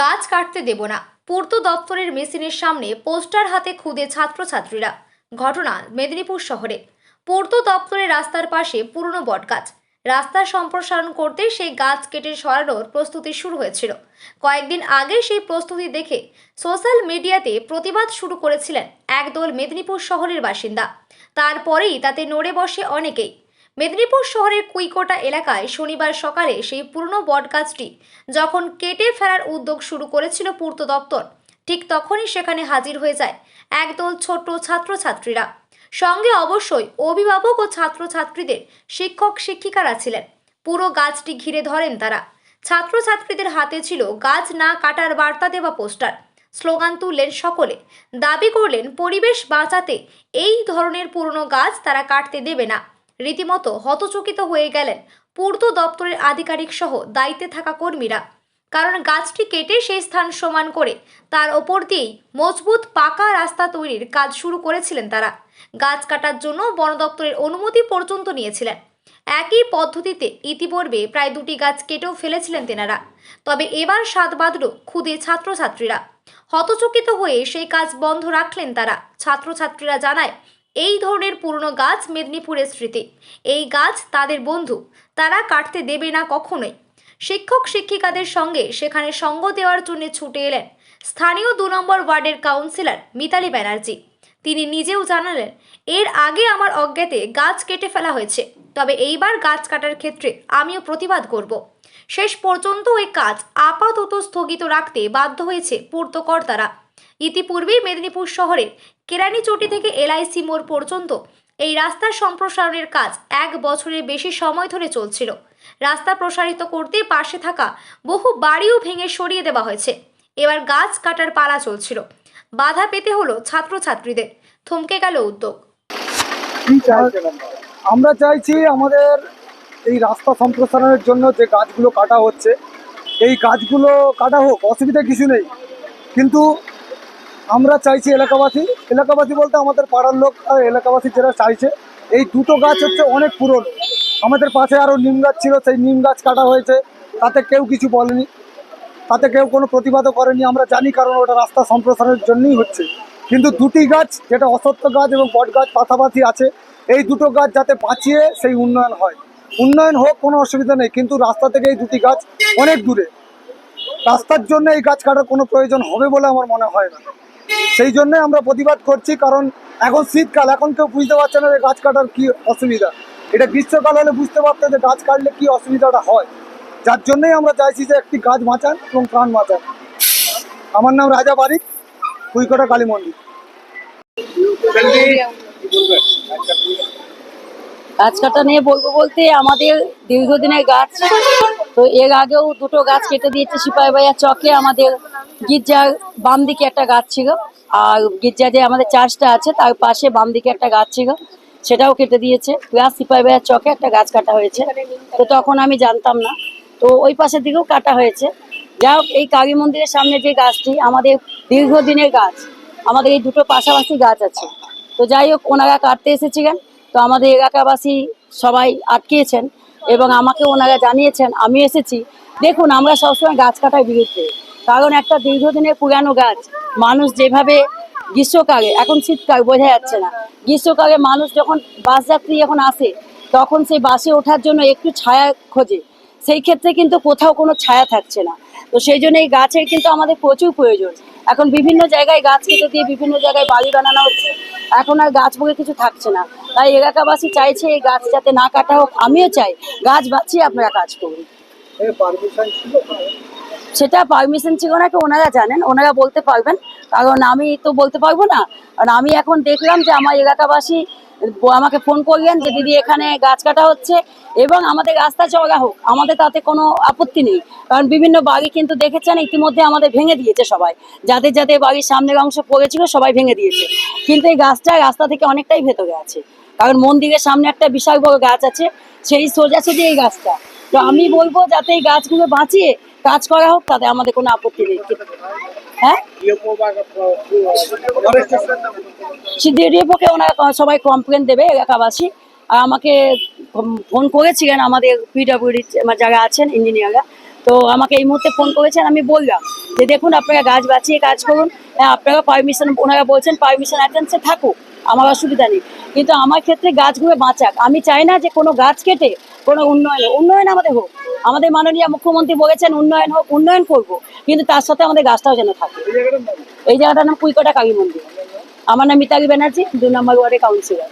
গাছ কাটতে দেব না। পূর্ত দপ্তরের মেশিনের সামনে পোস্টার হাতে খুদে ছাত্রছাত্রীরা। ঘটনা মেদিনীপুর শহরে। পূর্ত দপ্তরের রাস্তার পাশে পুরনো বটগাছ। রাস্তার সম্প্রসারণ করতে সেই গাছ কেটে সরানোর প্রস্তুতি শুরু হয়েছিল। কয়েকদিন আগে সেই প্রস্তুতি দেখে সোশ্যাল মিডিয়াতে প্রতিবাদ শুরু করেছিলেন একদল মেদিনীপুর শহরের বাসিন্দা। তারপরেই তাতে নড়ে বসে অনেকেই। মেদিনীপুর শহরের কুইকোটা এলাকায় শনিবার সকালে সেই পুরনো বটগাছটি যখন কেটে ফেলার উদ্যোগ শুরু করেছিল পূর্ত দপ্তর, ঠিক তখনই সেখানে হাজির হয়ে যায় একদল ছোট ছাত্রছাত্রীরা। সঙ্গে অবশ্যই অভিভাবক ও ছাত্রছাত্রীদের শিক্ষক শিক্ষিকারা ছিলেন। পুরো গাছটি ঘিরে ধরেন তারা। ছাত্রছাত্রীদের হাতে ছিল গাছ না কাটার বার্তা দেওয়া পোস্টার। স্লোগান তুললেন সকলে। দাবি করলেন, পরিবেশ বাঁচাতে এই ধরনের পুরনো গাছ তারা কাটতে দেবে না। রীতিমতো হতচকিত হয়ে গেলেন পূর্ত দপ্তরের আধিকারিক সহ দায়িত্বে থাকা কর্মীরা। কারণ গাছটি কেটে সেই স্থান সমান করে তার ওপর দিয়েই মজবুত পাকা রাস্তা তৈরির কাজ শুরু করেছিলেন তারা। গাছ কাটার জন্য বন দপ্তরের অনুমতি পর্যন্ত নিয়েছিলেন। একই পদ্ধতিতে ইতিপূর্বে প্রায় দুটি গাছ কেটেও ফেলেছিলেন তেনারা। তবে এবার স্বাদ বাঁধল খুদে ছাত্রছাত্রীরা। হতচকিত হয়ে সেই কাজ বন্ধ রাখলেন তারা। ছাত্রছাত্রীরা জানায় এই ধরনের পুরনো গাছ মেদিনীপুরের স্মৃতি। এই গাছ তাদের বন্ধু। তারা কাটতে দেবে না কখনোই। শিক্ষক শিক্ষিকাদের সঙ্গে সেখানে সঙ্গ দেওয়ার জন্য ছুটে এলেন স্থানীয় দু নম্বর ওয়ার্ডের কাউন্সিলর মিতালি ব্যানার্জি। তিনি নিজেও জানালেন, এর আগে আমার অজ্ঞাতে গাছ কেটে ফেলা হয়েছে। তবে এইবার গাছ কাটার ক্ষেত্রে আমিও প্রতিবাদ করব। শেষ পর্যন্ত ওই কাজ আপাতত স্থগিত রাখতে বাধ্য হয়েছে পূর্তকর্তারা। ইতিপূর্বেই মেদিনীপুর শহরের কেরানীচটি থেকে এলআইসি মোড় পর্যন্ত এই রাস্তার সম্প্রসারণের কাজ এক বছরের বেশি সময় ধরে চলছিল। রাস্তা প্রসারিত করতে পাশে থাকা বহু বাড়িও ভেঙে সরিয়ে দেওয়া হয়েছে। এবার গাছ কাটার পালা চলছিল। বাধা পেতে হলো ছাত্রছাত্রীদের। থমকে গেল উদ্যোগ? আমরা চাইছি আমাদের এই রাস্তা সম্প্রসারণের জন্য যে গাছগুলো কাটা হচ্ছে, এই গাছগুলো কাটা হোক, অসুবিধা কিছু নেই। কিন্তু আমরা চাইছি এলাকাবাসী এলাকাবাসী বলতে আমাদের পাড়ার লোক আর এলাকাবাসী যারা চাইছে, এই দুটো গাছ হচ্ছে অনেক পুরনো। আমাদের পাশে আরও নিম গাছ ছিল, সেই নিম গাছ কাটা হয়েছে, তাতে কেউ কিছু বলেনি। তাতে কেউ কোনো প্রতিবাদও করেনি, আমরা জানি কারণ ওটা রাস্তা সম্প্রসারণের জন্যই হচ্ছে। কিন্তু দুটি গাছ, যেটা অসত্য গাছ এবং বট গাছ পাশাপাশি আছে, এই দুটো গাছ যাতে বাঁচিয়ে সেই উন্নয়ন হয়। উন্নয়ন হোক, কোনো অসুবিধা নেই, কিন্তু রাস্তা থেকে এই দুটি গাছ অনেক দূরে। রাস্তার জন্য এই গাছ কাটার কোনো প্রয়োজন হবে বলে আমার মনে হয় না। সেই জন্য আমরা প্রতিবাদ করছি কারণ এখন শীতকাল এখন কেউ বুঝতে পারছে না যে গাছ কাটার কি অসুবিধা। এটা গ্রীষ্মকাল হলে বুঝতে পারতো যে গাছ কাটলে কি অসুবিধাটা হয়। যার জন্যই আমরা চাইছি যে একটি গাছ বাঁচান এবং প্রাণ বাঁচান। আমার নাম রাজা বারিক কুইকোটা কালী মন্দির। গাছ কাটা নিয়ে বলব বলতে আমাদের দীর্ঘদিনের গাছ। তো এর আগেও দুটো গাছ কেটে দিয়েছে সিপাহী ভাইয়া চকে, আমাদের গির্জার বাম দিকে একটা গাছ ছিল। আর গির্জা যে আমাদের চার্চটা আছে, তার পাশে বাম দিকে একটা গাছ ছিল, সেটাও কেটে দিয়েছে। প্লাস ভাইয়ার চকে একটা গাছ কাটা হয়েছে। তো তখন আমি জানতাম না। তো ওই পাশের দিকেও কাটা হয়েছে। যা এই কালী মন্দিরের সামনে যে গাছটি, আমাদের দীর্ঘদিনের গাছ। আমাদের এই দুটো পাশাপাশি গাছ আছে। তো যাই হোক, ওনারা কাটতে এসেছিলেন। তো আমাদের এলাকাবাসী সবাই আটকিয়েছেন এবং আমাকে ওনারা জানিয়েছেন, আমি এসেছি। দেখুন, আমরা সবসময় গাছ কাটার বিরুদ্ধে। কারণ একটা দীর্ঘদিনের পুরানো গাছ, মানুষ যেভাবে গ্রীষ্মকালে, এখন শীতকাল, বোঝা যাচ্ছে না। গ্রীষ্মকালে মানুষ যখন বাস যাত্রী যখন আসে, তখন সেই বাসে ওঠার জন্য একটু ছায়া খোঁজে। সেই ক্ষেত্রে কিন্তু কোথাও কোনো ছায়া থাকছে না। তো সেই জন্য এই গাছের কিন্তু আমাদের প্রচুর প্রয়োজন। এখন বিভিন্ন জায়গায় গাছ কেটে দিয়ে বিভিন্ন জায়গায় বাড়ি বানানো হচ্ছে। এখন আর গাছ বলে কিছু থাকছে না। তাই এলাকাবাসী চাইছে এই গাছ যাতে না কাটা হোক। আমিও চাই গাছ বাঁচিয়ে আপনারা কাজ করুন। সেটা পারমিশন ছিল নাকি ওনারা জানেন, ওনারা বলতে পারবেন। কারণ আমি তো বলতে পারব না। কারণ আমি এখন দেখলাম যে আমার এলাকাবাসী আমাকে ফোন করলেন যে, দিদি, এখানে গাছ কাটা হচ্ছে এবং আমাদের রাস্তা চওড়া হোক। আমাদের তাতে কোনো আপত্তি নেই। কারণ বিভিন্ন বাড়ি কিন্তু দেখেছেন, ইতিমধ্যে আমাদের ভেঙে দিয়েছে সবাই। যাদের যাদের বাড়ির সামনের অংশ পড়েছিল, সবাই ভেঙে দিয়েছে। কিন্তু এই গাছটা রাস্তা থেকে অনেকটাই ভেতরে আছে। কারণ মন্দিরের সামনে একটা বিশাল বড় গাছ আছে, সেই সোজাসুজি এই গাছটা। তো আমি বলব, যাতে এই গাছগুলো বাঁচিয়ে কাজ করা হোক, তাতে আমাদের কোনো আপত্তি নেই। হ্যাঁ? সিদ্ধিডিওকে ওনারা সবাই কমপ্লেন দেবে, এলাকাবাসী। আর আমাকে ফোন করেছিলেন আমাদের পিডাব্লিউডি যারা আছেন ইঞ্জিনিয়াররা তো আমাকে এই মুহূর্তে ফোন করেছেন, আমি বললাম যে, দেখুন, আপনারা গাছ বাঁচিয়ে কাজ করুন। হ্যাঁ আপনারা পারমিশন ওনারা বলছেন পারমিশন অ্যাটেন্সে থাকুক। আমার অসুবিধা নেই। কিন্তু আমার ক্ষেত্রে গাছগুলো বাঁচাক। আমি চাই না যে কোনো গাছ কেটে কোনো উন্নয়ন উন্নয়ন আমাদের হোক। আমাদের মাননীয় মুখ্যমন্ত্রী বলেছেন উন্নয়ন হোক উন্নয়ন করব। কিন্তু তার সাথে আমাদের গাছটাও যেন থাকে। এই জায়গাটার নাম কুইকটা কালী মন্দির। আমার নাম মিতালি ব্যানার্জি দু নম্বর ওয়ার্ডের কাউন্সিলর।